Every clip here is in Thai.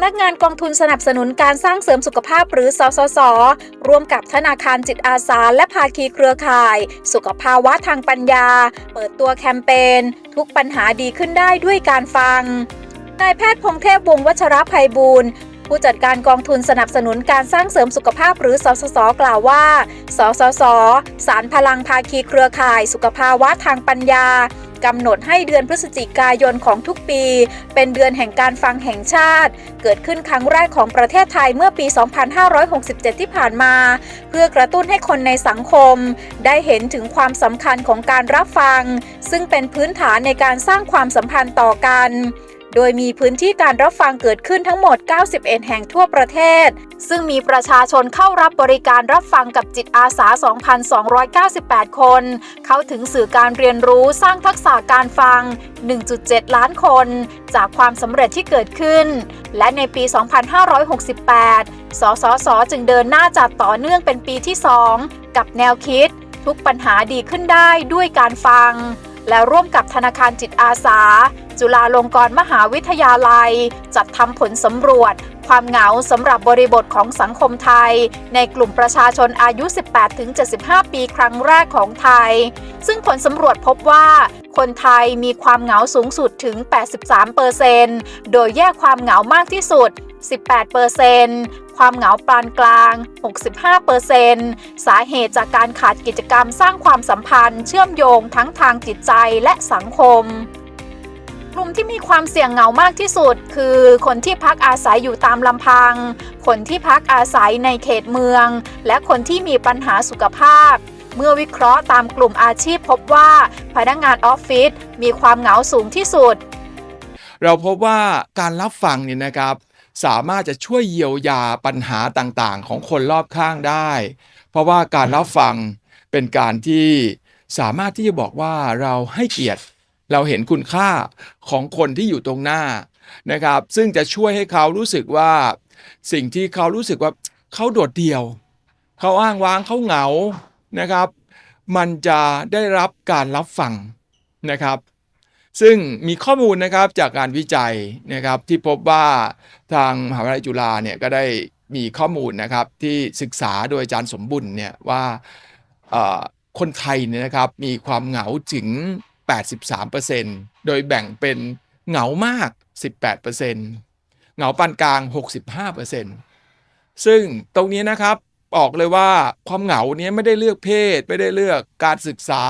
ำนักงานกองทุนสนับสนุนการสร้างเสริมสุขภาพหรือสสส ร่วมกับธนาคารจิตอาสาและภาคีเครือข่าย สุขภาวะทางปัญญา เปิดตัวแคมเปญทุกปัญหาดีขึ้นได้ด้วยการฟัง นายแพทย์พงเทพวงวัชรภัยบูรณ์ผู้จัดการกองทุนสนับสนุนการสร้างเสริมสุขภาพหรือสสส กล่าวว่า สสส สารพลังภาคีเครือข่าย สุขภาวะทางปัญญา กำหนดให้เดือนพฤศจิกายนของทุกปี เป็นเดือนแห่งการฟังแห่งชาติ เกิดขึ้นครั้งแรกของประเทศไทยเมื่อปี 2567 ที่ผ่านมา เพื่อกระตุ้นให้คนในสังคม ได้เห็นถึงความสำคัญของการรับฟัง ซึ่งเป็นพื้นฐานในการสร้างความสัมพันธ์ต่อกัน โดยมีพื้นที่การรับฟังเกิดขึ้นทั้งหมด 91 แห่งทั่วประเทศ ซึ่งมีประชาชนเข้ารับบริการรับฟังกับจิตอาสา 2,298 คน เข้าถึงสื่อการเรียนรู้สร้างทักษะการฟัง 1.7 ล้านคน จากความสำเร็จที่เกิดขึ้น และในปี 2568 สสส จึงเดินหน้าจัดต่อเนื่องเป็นปีที่ 2 กับแนวคิด ทุกปัญหาดีขึ้นได้ด้วยการฟัง และร่วมกับธนาคารจิตอาสา จุฬาลงกรณ์มหาวิทยาลัย จัดทำผลสำรวจ ความเหงาสำหรับบริบทของสังคมไทย ในกลุ่มประชาชนอายุ 18-75 ปีครั้งแรกของไทย ซึ่งผลสำรวจพบว่าคนไทยมีความเหงาสูงสุดถึง 83%โดยแยกความเหงามากที่สุด 18%ความเหงาปานกลาง 65%สาเหตุจากการขาดกิจกรรมสร้างความสัมพันธ์ เชื่อมโยงทั้งทางจิตใจและสังคมกลุ่มที่มีความเสี่ยงเหงามากที่สุด คือคนที่พักอาศัยอยู่ตามลำพัง คนที่พักอาศัยในเขตเมือง และคนที่มีปัญหาสุขภาพ เมื่อวิเคราะห์ตามกลุ่มอาชีพพบว่าพนักงานออฟฟิศมีความเหงาสูงที่สุด เราพบว่าการรับฟังเนี่ยนะครับ สามารถจะช่วยเยียวยาปัญหาต่างๆ ของคนรอบข้างได้ เพราะว่าการรับฟังเป็นการที่สามารถที่จะบอกว่าเราให้เกียรติ เราเห็นคุณค่าของคนที่อยู่ตรงหน้านะครับ ซึ่งจะช่วยให้เขารู้สึกว่า สิ่งที่เขารู้สึกว่าเขาโดดเดี่ยว เขาอ้างว้างเขาเหงานะครับ มันจะได้รับการรับฟังนะครับ ซึ่งมีข้อมูลนะครับจากการวิจัยนะครับที่พบว่าทางมหาวิทยาลัยจุฬาเนี่ยก็ได้มีข้อมูลนะครับที่ศึกษาโดยอาจารย์สมบุญเนี่ยว่าคนไทยเนี่ยนะครับมีความเหงาถึง 83%โดยแบ่งเป็นเหงามาก 18%เหงาปานกลาง 65%ซึ่งตรงนี้นะครับ บอกเลยว่าความเหงาเนี้ยไม่ได้เลือกเพศ ไม่ได้เลือกการศึกษา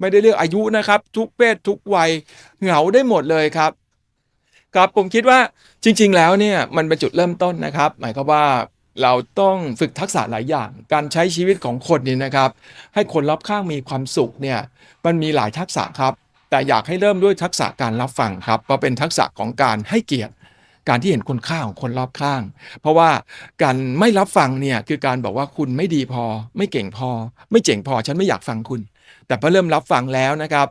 ไม่ได้เลือกอายุนะครับ ทุกเพศทุกวัยเหงาได้หมดเลยครับครับผมคิดว่าจริง ๆ แล้วเนี่ยมันเป็นจุดเริ่มต้นนะครับ หมายความว่าเราต้องฝึกทักษะหลายอย่าง การใช้ชีวิตของคนนี่นะครับ ให้คนรอบข้างมีความสุขเนี่ยมันมีหลายทักษะครับ แต่อยากให้เริ่มด้วยทักษะการรับฟังครับเพราะเป็นทักษะของการให้เกียรติ การที่เห็นคุณค่าของคนรอบข้าง เพราะว่าการไม่รับฟังเนี่ยคือการบอกว่าคุณไม่ดีพอ ไม่เก่งพอ ไม่เจ๋งพอฉันไม่อยากฟังคุณ แต่พอเริ่มรับฟังแล้วนะครับ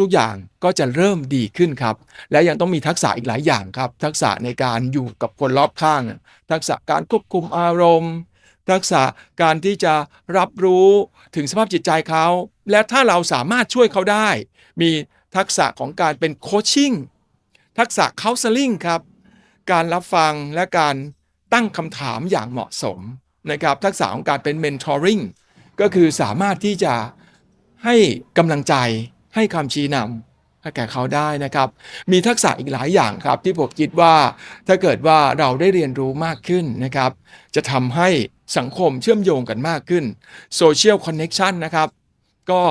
ทุกๆอย่างก็จะเริ่มดีขึ้นครับ และยังต้องมีทักษะอีกหลายอย่างครับ ทักษะในการอยู่กับคนรอบข้าง ทักษะการควบคุมอารมณ์ ทักษะการที่จะรับรู้ถึงสภาพจิตใจเขา และถ้าเราสามารถช่วยเขาได้ มีทักษะของการเป็นโคชชิ่งทักษะ counseling ครับ การรับฟังและการตั้งคำถามอย่างเหมาะสมนะครับทักษะของการเป็น mentoring ก็คือสามารถที่จะให้กำลังใจให้คำชี้นำให้แก่เขาได้นะครับ มีทักษะอีกหลายอย่างครับ ที่ผมคิดว่าถ้าเกิดว่าเราได้เรียนรู้มากขึ้นนะครับ จะทำให้สังคมเชื่อมโยงกันมากขึ้น social connection นะครับก็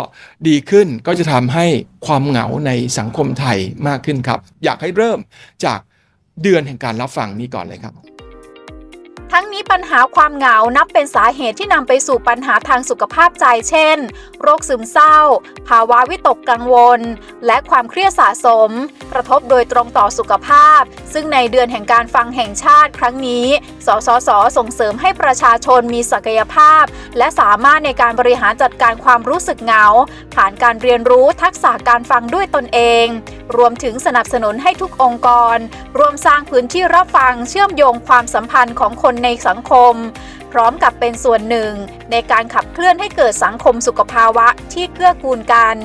ดีขึ้นก็จะทำให้ความเหงาในสังคมไทยมากขึ้นครับ อยากให้เริ่มจาก เดือนแห่งการรับฟังนี้ก่อนเลยครับ ทั้งนี้ปัญหาความเหงานับเป็นสาเหตุที่นำไปสู่ปัญหาทางสุขภาพใจ เช่น โรคซึมเศร้า ภาวะวิตกกังวล และความเครียดสะสม กระทบโดยตรงต่อสุขภาพ ซึ่งในเดือนแห่งการฟังแห่งชาติครั้งนี้ สสส ส่งเสริมให้ประชาชนมีศักยภาพ และสามารถในการบริหารจัดการความรู้สึกเหงา ผ่านการเรียนรู้ทักษะการฟังด้วยตนเอง รวมถึงสนับสนุนให้ทุกองค์กร ร่วมสร้างพื้นที่รับฟังเชื่อมโยงความสัมพันธ์ของคนในสังคม พร้อมกับเป็นส่วนหนึ่งในการขับเคลื่อนให้เกิดสังคมสุขภาวะที่เกื้อกูลกัน